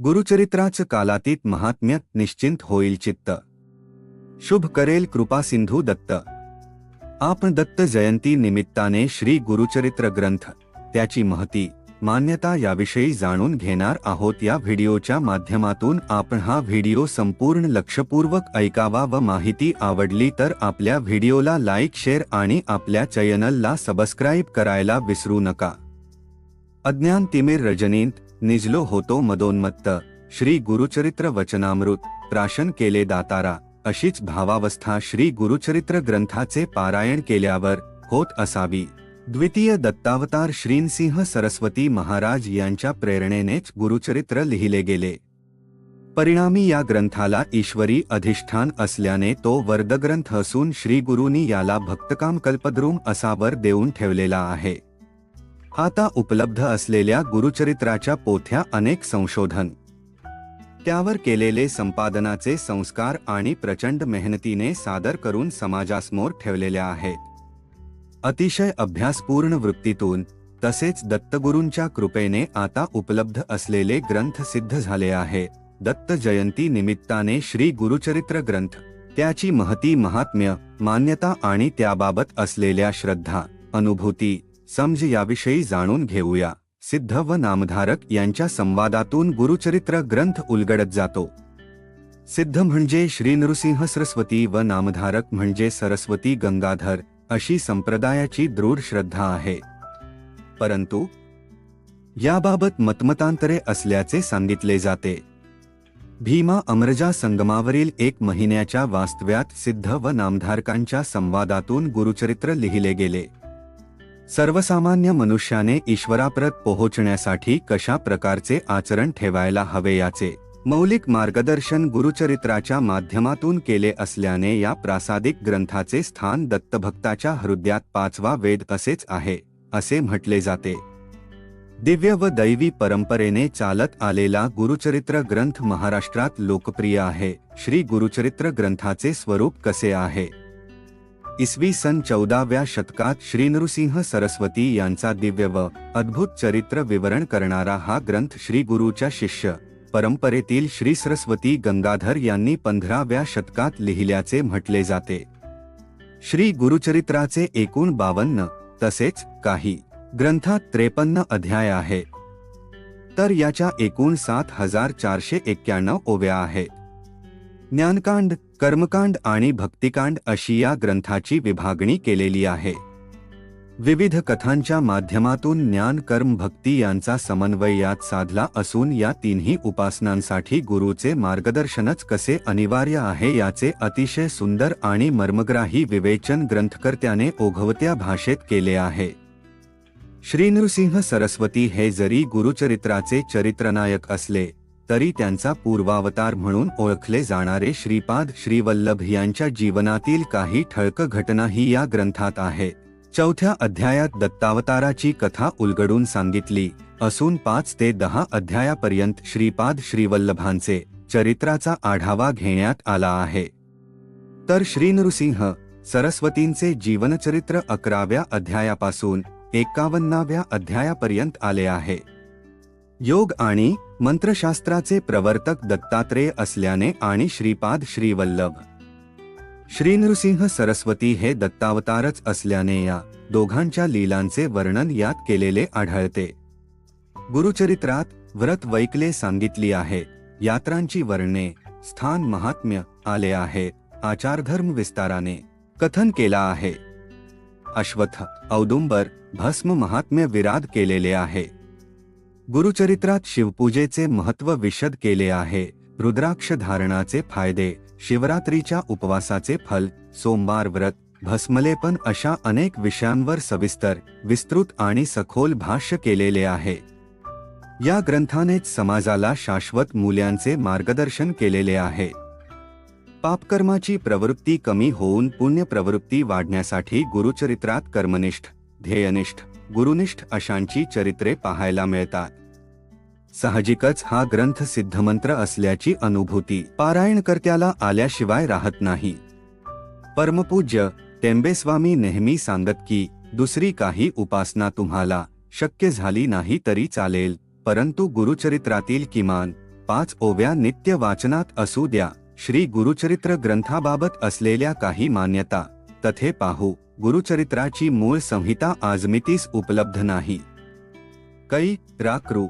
गुरुचरित्राचं कालातीत महात्म्य निश्चिंत होईल चित्त. शुभ करेल कृपा सिंधू दत्त. आपण दत्त जयंती निमित्ताने श्री गुरुचरित्र ग्रंथ त्याची महती मान्यता याविषयी जाणून घेणार आहोत. या व्हिडिओच्या माध्यमातून आपण हा व्हिडिओ संपूर्ण लक्षपूर्वक ऐकावा व माहिती आवडली तर आपल्या व्हिडिओला लाईक शेअर आणि आपल्या चॅनलला सबस्क्राईब करायला विसरू नका. अज्ञान तिमिर रजनींत निजलो होतो मदोन्मत्त. श्री गुरुचरित्र वचनामृत प्राशन केले दातारा. अशीच भावावस्था श्री गुरुचरित्र ग्रंथाचे पारायण केल्यावर होत असावी. द्वितीय दत्तावतार श्रीनसिंह सरस्वती महाराज यांच्या प्रेरणेनेच गुरुचरित्र लिहिले गेले. परिणामी या ग्रंथाला ईश्वरी अधिष्ठान असल्याने तो वर्दग्रंथ असून श्री गुरुनी याला भक्तकाम कल्पद्रुम असा वर देऊन ठेवलेला आहे. आता उपलब्ध असलेल्या गुरुचरित्राच्या पोथ्या अनेक संशोधन. त्यावर केलेले संपादनाचे संस्कार आणि प्रचंड मेहनतीने सादर करून समाजासमोर ठेवलेल्या आहेत. अतिशय अभ्यासपूर्ण वृत्तीतून तसेच दत्तगुरूंच्या कृपेने आता उपलब्ध असलेले ग्रंथ सिद्ध झाले आहे. दत्त जयंती निमित्ताने श्री गुरुचरित्र ग्रंथ त्याची महती महात्म्य मान्यता आणि त्याबाबत असलेल्या श्रद्धा अनुभूती समज याविषयी जाणून घेऊया. सिद्ध व नामधारक यांच्या संवादातून गुरुचरित्र ग्रंथ उलगडत जातो. सिद्ध म्हणजे श्री नृसिंह सरस्वती व नामधारक म्हणजे सरस्वती गंगाधर अशी संप्रदायाची दृढ श्रद्धा आहे. परंतु याबाबत मतमतांतरे असल्याचे सांगितले जाते. भीमा अमरजा संगमावरील एक महिन्याच्या वास्तव्यात सिद्ध व नामधारकांच्या संवादातून गुरुचरित्र लिहिले गेले. सर्वसामान्य मनुष्याने ईश्वराप्रत पोहोचण्यासाठी कशा प्रकारचे आचरण ठेवायला हवे याचे मौलिक मार्गदर्शन गुरुचरित्राच्या माध्यमातून केले असल्याने या प्रासादिक ग्रंथाचे स्थान दत्तभक्ताच्या हृदयात पाचवा वेद असेच आहे असे म्हटले जाते. दिव्य व दैवी परंपरेने चालत आलेला गुरुचरित्र ग्रंथ महाराष्ट्रात लोकप्रिय आहे. श्री गुरुचरित्र ग्रंथाचे स्वरूप कसे आहे? इसवी सन चौदाव्या शतकात श्रीनृसिंह सरस्वती यांचा दिव्य व अद्भुत चरित्र विवरण करणारा हा ग्रंथ श्री गुरुच्या शिष्य परंपरेतील श्री सरस्वती गंगाधर यांनी पंधराव्या शतकात लिहिल्याचे म्हटले जाते. श्री गुरुचरित्राचे एकूण बावन्न तसेच काही ग्रंथात त्रेपन्न अध्याय आहे. तर याच्या एकूण सात हजार चारशे एक्क्याण्णव ओव्या आहेत ज्ञानकांड कर्मकांड आणि भक्तिकांड अशी या ग्रंथाची विभागणी केलेली आहे. विविध कथांच्या माध्यमातून ज्ञान कर्म भक्ती यांचा समन्वय यात साधला असून या तिन्ही उपासनांसाठी गुरुचे मार्गदर्शनच कसे अनिवार्य आहे याचे अतिशय सुंदर आणि मर्मग्राही विवेचन ग्रंथकर्त्याने ओघवत्या भाषेत केले आहे. श्री नृसिंह सरस्वती हे जरी गुरुचरित्राचे चरित्रनायक असले तरी त्यांचा पूर्वावतार म्हणून ओळखले जाणारे श्रीपाद श्रीवल्लभ यांच्या जीवनातील काही ठळक घटनाही या ग्रंथात आहेत चौथ्या अध्यायात दत्तावताराची कथा उलगडून सांगितली असून पाच ते दहा अध्यायापर्यंत श्रीपाद श्रीवल्लभांचे चरित्राचा आढावा घेण्यात आला आहे. तर श्रीनृसिंह सरस्वतींचे जीवनचरित्र अकराव्या अध्यायापासून एकावन्नाव्या अध्यायापर्यंत आले आहे. योग आणि मंत्रशास्त्राचे प्रवर्तक दत्तात्रेय असल्याने आणि श्रीपाद श्रीवल्लभ. श्रीनृसिंह सरस्वती हे दत्तावतारच असल्याने या दोघांच्या लीलांचे वर्णन यात केलेले आढळते. गुरुचरित्रात व्रत वैकले सांगितली आहे यात्रांची वर्णे स्थान महात्म्य आले आहे आचारधर्म विस्ताराने कथन केला आहे. अश्वथ औदुंबर भस्म महात्म्य विराद केलेले आहे. गुरुचरित्रात शिवपूजेचे महत्त्व विशद केले आहे. रुद्राक्ष धारणाचे फायदे शिवरात्रीच्या उपवासाचे फल सोमवार व्रत भस्मलेपन अशा अनेक विषयांवर सविस्तर विस्तृत आणि सखोल भाष्य केलेले आहे. या ग्रंथानेच समाजाला शाश्वत मूल्यांचे मार्गदर्शन केलेले आहे. पापकर्माची प्रवृत्ती कमी होऊन पुण्य प्रवृत्ती वाढण्यासाठी गुरुचरित्रात कर्मनिष्ठ ध्येयनिष्ठ गुरुनिष्ठ अशांची चरित्रे पाहायला मिळतात. साहजिकच हा ग्रंथ सिद्धमंत्र असल्याची अनुभूती पारायणकर्त्याला आल्याशिवाय राहत नाही. परमपूज्य टेंबेस्वामी नेहमी सांगत की दुसरी काही उपासना तुम्हाला शक्य झाली नाही तरी चालेल परंतु गुरुचरित्रातील किमान पाच ओव्या नित्य वाचनात असू द्या. श्री गुरुचरित्र ग्रंथाबाबत असलेल्या काही मान्यता तथे पाहू गुरुचरित्राची मूळ संहिता आजमितीस उपलब्ध नाही. कै राक्रू.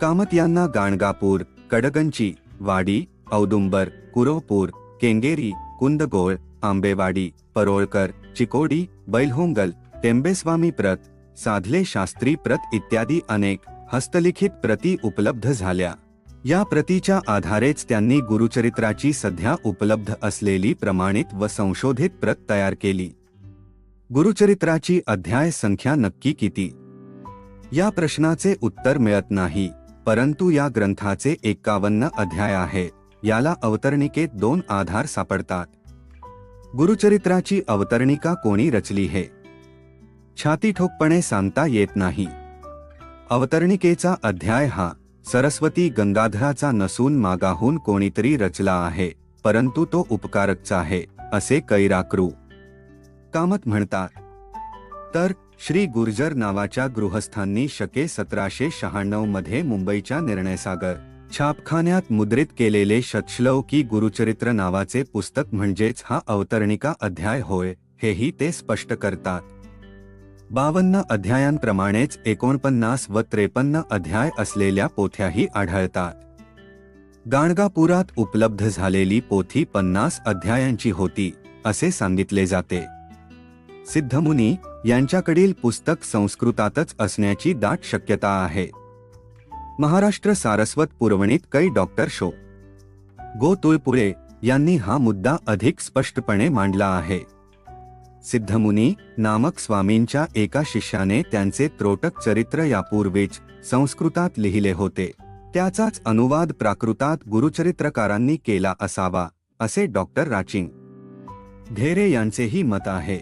कामत यांना गाणगापूर कडगंची वाडी औदुंबर कुरोपूर केंगेरी कुंदगोळ आंबेवाडी परोळकर चिकोडी बैलहोंगल टेंबेस्वामी प्रत साधले शास्त्री प्रत इत्यादी अनेक हस्तलिखित प्रती उपलब्ध झाल्या. या प्रतीच्या आधारेच त्यांनी गुरुचरित्राची सध्या उपलब्ध असलेली प्रमाणित व संशोधित प्रत तयार केली. गुरुचरित्राची अध्याय संख्या नक्की किती? या प्रश्नाचे उत्तर मिळत नाही परंतु या ग्रंथाचे एकावन्न अध्याय आहे याला अवतरणिकेत दोन आधार सापडतात. गुरुचरित्राची अवतरणिका कोणी रचली हे? छाती ठोकपणे सांगता येत नाही. अवतरणिकेचा अध्याय हा सरस्वती गंगाधराचा नसून मागाहून कोणीतरी रचला आहे परंतु तो उपकारकचा आहे असे कैराक्रू. कामत म्हणतात तर श्री गुर्जर नावाच्या गृहस्थांनी शके सतराशे शहाण्णवमध्ये मुंबईच्या निर्णयसागर छापखान्यात मुद्रित केलेले शतश्लोकी गुरुचरित्र नावाचे पुस्तक म्हणजेच हा अवतरणिका अध्याय होय हेही ते स्पष्ट करतात. बावन्न अध्यायांप्रमाणेच एकोणपन्नास व त्रेपन्न अध्याय असलेल्या पोथ्याही आढळतात. गाणगापुरात उपलब्ध झालेली पोथी पन्नास अध्यायांची होती असे सांगितले जाते. सिद्धमुनी यांच्याकडील पुस्तक संस्कृतातच असण्याची दाट शक्यता आहे. महाराष्ट्र सारस्वत पुरवणीत कै डॉक्टर शो. गो तुळपुळे यांनी हा मुद्दा अधिक स्पष्टपणे मांडला आहे. सिद्धमुनी नामक स्वामींच्या एका शिष्याने त्यांचे त्रोटक चरित्र यापूर्वीच संस्कृतात लिहिले होते. त्याचाच अनुवाद प्राकृतात गुरुचरित्रकारांनी केला असावा असे डॉक्टर राचिंग. ढेरे यांचेही मत आहे.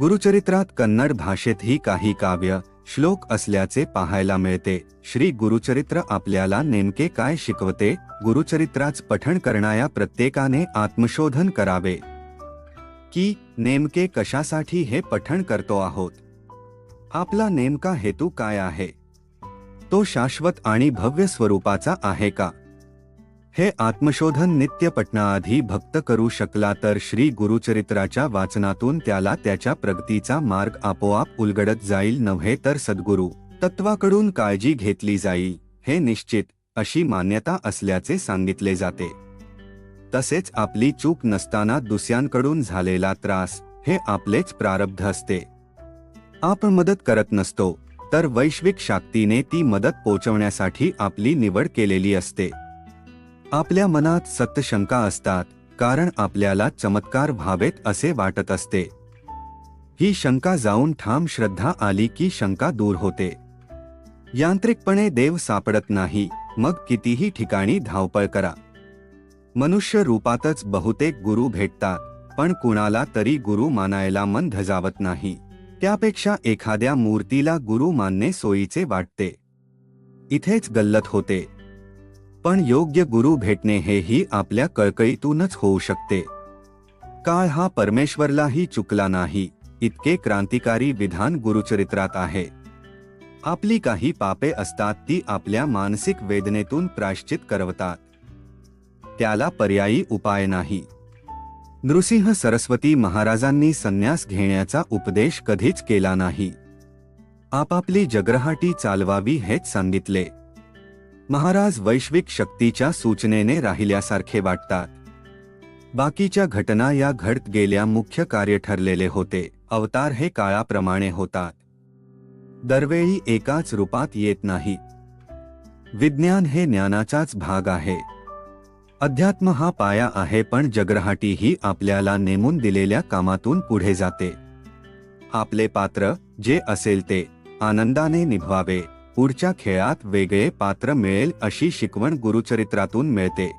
गुरुचरित्रात कन्नड भाषेतही काही काव्य श्लोक असल्याचे पाहायला मिळते. श्री गुरुचरित्र आपल्याला नेमके काय शिकवते? गुरुचरित्राच पठण करणाऱ्या प्रत्येकाने आत्मशोधन करावे. की नेमके कशासाठी हे पठण करतो आहोत? आपला नेमका हेतू काय आहे? तो शाश्वत आणि भव्य स्वरूपाचा आहे का? हे आत्मशोधन नित्य पटणाआधी भक्त करू शकला तर श्री गुरुचरित्राच्या वाचनातून त्याला त्याच्या प्रगतीचा मार्ग आपोआप उलगडत जाईल नव्हे तर सद्गुरू तत्वाकडून काळजी घेतली जाईल हे निश्चित अशी मान्यता असल्याचे सांगितले जाते. तसेच आपली चूक नसताना दुसऱ्यांकडून झालेला त्रास हे आपलेच प्रारब्ध असते. आपण मदत करत नसतो तर वैश्विक शाक्तीने ती मदत पोचवण्यासाठी आपली निवड केलेली असते. आपल्या मनात सत्यशंका असतात कारण आपल्याला चमत्कार व्हावेत असे वाटत असते. ही शंका जाऊन ठाम श्रद्धा आली की शंका दूर होते. यांत्रिकपणे देव सापडत नाही मग कितीही ठिकाणी धावपळ करा. मनुष्य रूपातच बहुतेक गुरु भेटतात पण कुणाला तरी गुरु मानायला मन धजावत नाही. त्यापेक्षा एखाद्या मूर्तीला गुरु मानणे सोयीचे वाटते. इथेच गल्लत होते. पण योग्य गुरु भेटणे हेही आपल्या कळकळीतूनच होऊ शकते. काळ हा परमेश्वरलाही चुकला नाही इतके क्रांतिकारी विधान गुरुचरित्रात आहे. आपली काही पापे असतात ती आपल्या मानसिक वेदनेतून प्रायश्चित करवतात. त्याला पर्यायी उपाय नाही. नृसिंह सरस्वती महाराजांनी संन्यास घेण्याचा उपदेश कधीच केला नाही. आपापली जगरहाटी चालवावी हेच सांगितले. महाराज वैश्विक शक्तीच्या सूचनेने राहिल्यासारखे वाटतात. बाकीच्या घटना या घडत गेल्या मुख्य कार्य ठरलेले होते अवतार हे काळाप्रमाणे होतात. दरवेळी एकाच रूपात येत नाही. विज्ञान हे ज्ञानाचाच भाग आहे. अध्यात्म हा पाया आहे पण जगरहाटी ही आपल्याला नेमून दिलेल्या कामातून पुढे जाते. आपले पात्र जे असेल ते आनंदाने निभवावे पुढच्या खेळात वेगळे पात्र मिळेल अशी शिकवण गुरुचरित्रातून मिळते.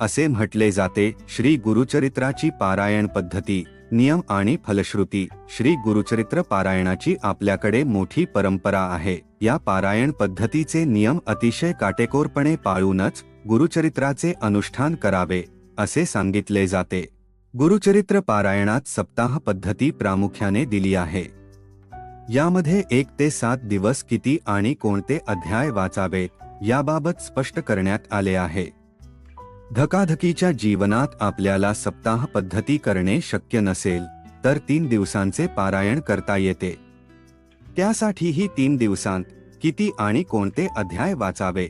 असे म्हटले जाते श्री गुरुचरित्राची पारायण पद्धती. नियम आणि फलश्रुती श्री गुरुचरित्र पारायणाची आपल्याकडे मोठी परंपरा आहे. या पारायण पद्धतीचे नियम अतिशय काटेकोरपणे पाळूनच गुरुचरित्राचे अनुष्ठान करावे असे सांगितले जाते. गुरुचरित्र पारायणात सप्ताह पद्धती प्रामुख्याने दिली आहे. यामध्ये एक ते सात दिवस किती आणि कोणते अध्याय वाचावेत याबाबत स्पष्ट करण्यात आले आहे. धकाधकीच्या जीवनात आपल्याला सप्ताह पद्धती करणे शक्य नसेल तर तीन दिवसांचे पारायण करता येते. त्यासाठीही तीन दिवसांत किती आणि कोणते अध्याय वाचावे?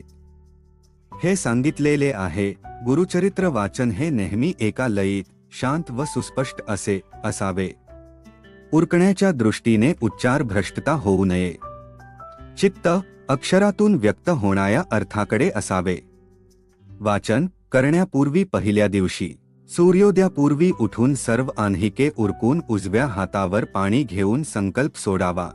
हे सांगितलेले आहे गुरुचरित्र वाचन हे नेहमी एका लयीत शांत व सुस्पष्ट असे असावे. उरकण्याच्या दृष्टीने उच्चार भ्रष्टता होऊ नये. चित्त अक्षरातून व्यक्त होणाऱ्या अर्थाकडे असावे. वाचन करण्यापूर्वी पहिल्या दिवशी सूर्योदयापूर्वी उठून सर्व आन्हिके उरकून उजव्या हातावर पाणी घेऊन संकल्प सोडावा.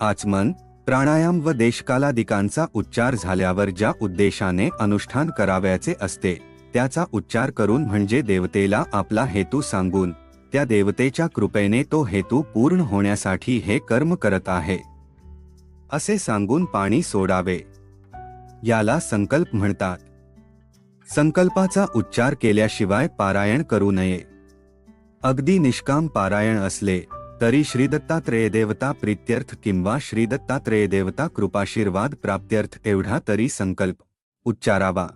आचमन प्राणायाम व देशकालादिकांचा उच्चार झाल्यावर ज्या उद्देशाने अनुष्ठान करावयाचे असते त्याचा उच्चार करून म्हणजे देवतेला आपला हेतू सांगून त्या देवतेच्या कृपेने तो हेतू पूर्ण होण्यासाठी हे कर्म करत आहे. असे सांगून पाणी सोडावे. याला संकल्प म्हणतात. संकल्पाचा उच्चार केल्याशिवाय पारायण करू नये. अगदी निष्काम पारायण असले तरी श्री दत्तात्रेय देवता प्रीत्यर्थ किंवा श्री दत्तात्रेय देवता कृपाशीर्वाद प्राप्त्यर्थ एवढा तरी संकल्प. उच्चारावा.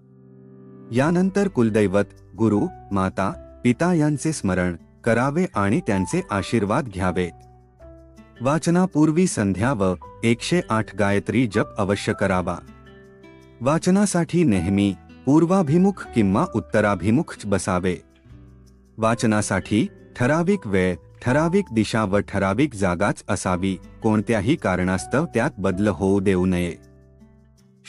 यानंतर कुलदैवत गुरु माता पिता यांचे स्मरण करावे आणि त्यांचे आशीर्वाद घ्यावेत. वाचनापूर्वी संध्या व एकशे आठ गायत्री जप अवश्य करावा. वाचनासाठी नेहमी पूर्वाभिमुख किंवा उत्तराभिमुख बसावे. वाचनासाठी ठराविक वेळ ठराविक दिशा व ठराविक जागाच असावी. कोणत्याही कारणास्तव त्यात बदल होऊ देऊ नये.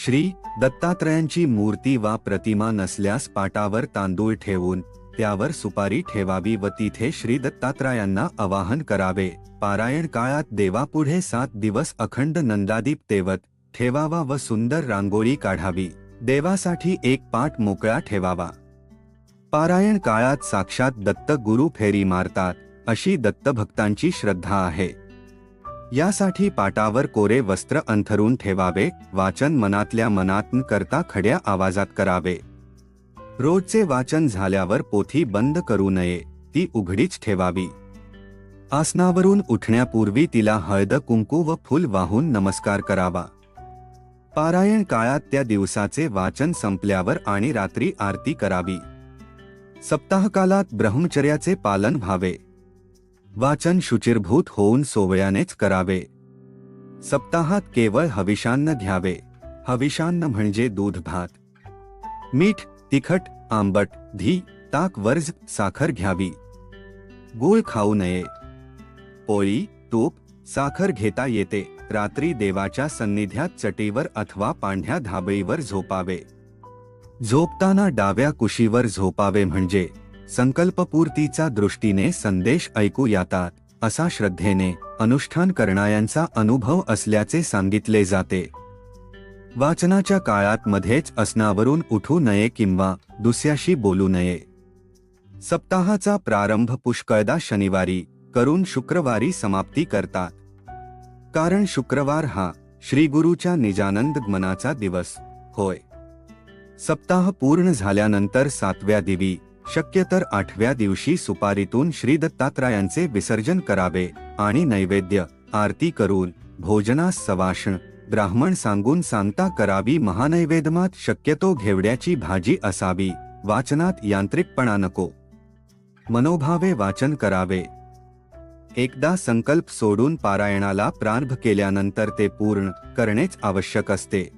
श्री दत्तात्रयांची मूर्ती वा प्रतिमा नसल्यास पाटावर तांदूळ ठेवून त्यावर सुपारी ठेवावी व तिथे श्री दत्तात्रयांना आवाहन करावे. पारायण काळात देवापुढे सात दिवस अखंड नंदादीप तेवत ठेवावा व सुंदर रांगोळी काढावी. देवासाठी एक पाठ मोकळा ठेवावा. पारायण काळात साक्षात दत्त गुरु फेरी मारतात अशी दत्तभक्तांची श्रद्धा आहे. यासाठी पाटावर कोरे वस्त्र अंथरून ठेवावे वाचन मनातल्या मनात करता खड्या आवाजात करावे. रोजचे वाचन झाल्यावर पोथी बंद करू नये ती उघडीच ठेवावी. आसनावरून उठण्यापूर्वी तिला हळद कुंकू व फुल वाहून नमस्कार करावा. पारायण काळात त्या दिवसाचे वाचन संपल्यावर आणि रात्री आरती करावी. सप्ताहकालात ब्रह्मचर्याचे पालन व्हावे. वाचन शुचिरभूत होऊन सोवळ्यानेच करावे. सप्ताहात केवळ हविषान्न घ्यावे. हविषान्न म्हणजे दूध भात. मीठ तिखट आंबट धी ताक वर्ज साखर घ्यावी. गूळ खाऊ नये. पोळी तूप साखर घेता येते. रात्री देवाच्या सन्निध्यात चटीवर अथवा पांढ्या धाबळीवर झोपावे. झोपताना डाव्या कुशीवर झोपावे म्हणजे संकल्पपूर्तीचा दृष्टीने संदेश ऐकू येतात असा श्रद्धेने अनुष्ठान करणाऱ्यांचा अनुभव असल्याचे सांगितले जाते. वाचनाच्या काळात मध्येच असनावरून उठू नये किंवा दुसऱ्याशी बोलू नये. सप्ताहाचा प्रारंभ पुष्कळदा शनिवारी करून शुक्रवारी समाप्ती करतात. कारण शुक्रवार हा श्री गुरुच्या निजानंद मनाचा दिवस होय. सप्ताह पूर्ण झाल्यानंतर सातव्या दिवी शक्यतर आठव्या दिवशी सुपारीतून श्री दत्तात्रयांचे विसर्जन करावे आणि नैवेद्य आरती करून भोजनास सवाषण ब्राह्मण सांगून सांगता करावी महानैवेदमात शक्यतो घेवड्याची भाजी असावी वाचनात यांत्रिकपणा नको. मनोभावे वाचन करावे एकदा संकल्प सोडून पारायणाला प्रारंभ केल्यानंतर ते पूर्ण करणेच आवश्यक असते.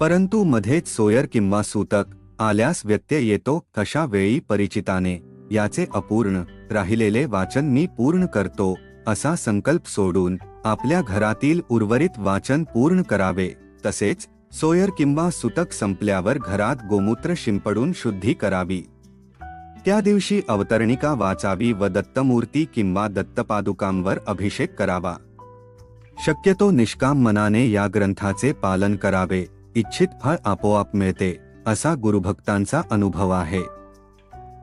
परंतु मध्येच सोयर किंवा सूतक आल्यास व्यत्यय येतो कशा वेळी परिचिताने याचे अपूर्ण राहिलेले वाचन मी पूर्ण करतो असा संकल्प सोडून आपल्या घरातील उर्वरित वाचन पूर्ण करावे तसेच सोयर किंवा सुतक संपल्यावर घरात गोमूत्र शिंपडून शुद्धी करावी. त्या दिवशी अवतरणिका वाचावी व दत्तमूर्ती किंवा दत्तपादुकांवर अभिषेक करावा. शक्यतो निष्काम मनाने या ग्रंथाचे पालन करावे इच्छित फळ आपोआप मिळते असा गुरुभक्तांचा अनुभव आहे.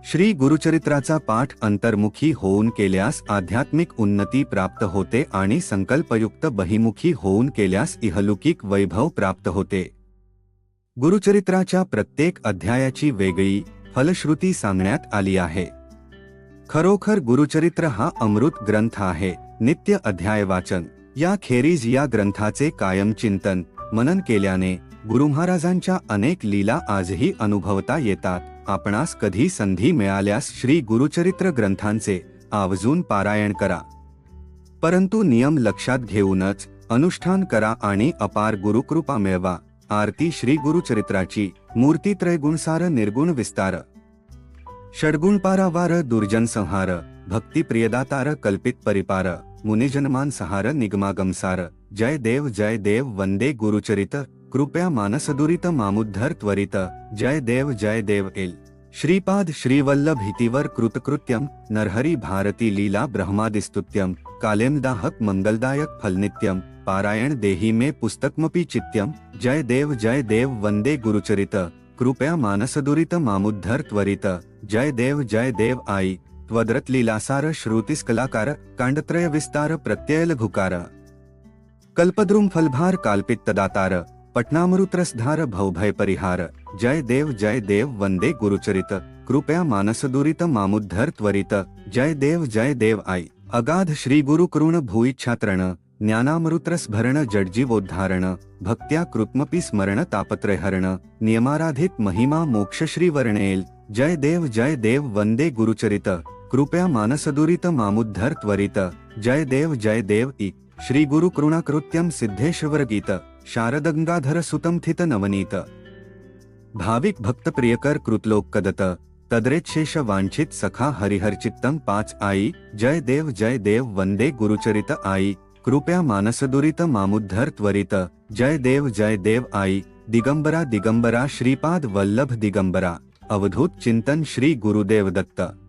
श्री गुरुचरित्राचा पाठ अंतर्मुखी होऊन केल्यास आध्यात्मिक उन्नती प्राप्त होते आणि संकल्पयुक्त बहिमुखी होऊन केल्यास इहलुकिक वैभव प्राप्त होते. गुरुचरित्राच्या प्रत्येक अध्यायाची वेगळी फलश्रुती सांगण्यात आली आहे. खरोखर गुरुचरित्र हा अमृत ग्रंथ आहे. नित्य अध्याय वाचन. या खेरीज या ग्रंथाचे कायम चिंतन मनन केल्याने गुरु महाराजांच्या अनेक लीला आजही अनुभवता येतात. आपणास कधी संधी मिळाल्यास श्री गुरुचरित्र ग्रंथांचे आवर्जून पारायण करा. परंतु नियम लक्षात घेऊनच अनुष्ठान करा आणि अपार गुरुकृपा मिळवा. आरती श्री गुरुचरित्राची मूर्ती त्रयगुणसार निर्गुण विस्तार. षडगुण पारावार दुर्जन संहार भक्ती प्रियदातार कल्पित परिपार मुनिजनमान सहार निगमागमसार जय देव जय देव वंदे गुरुचरित कृपया मानसदुरित मामुद्धर त्वरित जय देव जय देव एल. श्रीपाद श्रीवल्लभ हितीवर कृतकृत्यम नरहरी भारती लीला ब्रह्मादिस्तुत्यम कालेमदाहक मंगलदायक फलनित्यम पारायण देही मे पुस्तकमपि चित्यम जय देव जय देव, वंदे गुरुचरित। कृपया मानसदुरित मामुद्धर त्वरित। जय देव जय देव, आई। त्वद्रत लीलासार श्रुतीस कलाकार कांडत्रय विस्तार प्रत्यय लघुकार। कल्पद्रुम फलभार काल्पित दातार पटनामृतरसधार भवभय परिहार। जय देव जय देव, वंदे गुरुचरित। कृपया मानसदुरित मामुद्धर त्वरित। जय देव जय देव, आई। अगाध श्री गुरु करुण भूइच्छात्रण ज्ञानामृतरस भरण जडजीवोद्धारण भक्त्या कृत्मपी स्मरण तापत्रयहरण नियमाराधित महिमा मोक्षश्री वर्णेल जय देव जय देव वंदे गुरुचरित कृपया मानसदुरित मामुद्धर त्वरित जय देव जय देव इ श्री गुरु कृणाकृत्यम सिद्धेश्वर गीत शारदगंगाधर सुतम थित नवनीत. भाविक भक्त प्रियकर कृतलोक कदत तद्रेत वांछित सखा हरिहरचित्तम पाच आई जय देव जय देव वंदे गुरुचरित आई कृपया मानसदुरित मामुद्धर त्वरित। जय देव जय देव आई। दिगंबरा दिगंबरा श्रीपाद वल्लभ दिगंबरा। अवधूत चिंतन श्री गुरुदेव दत्त।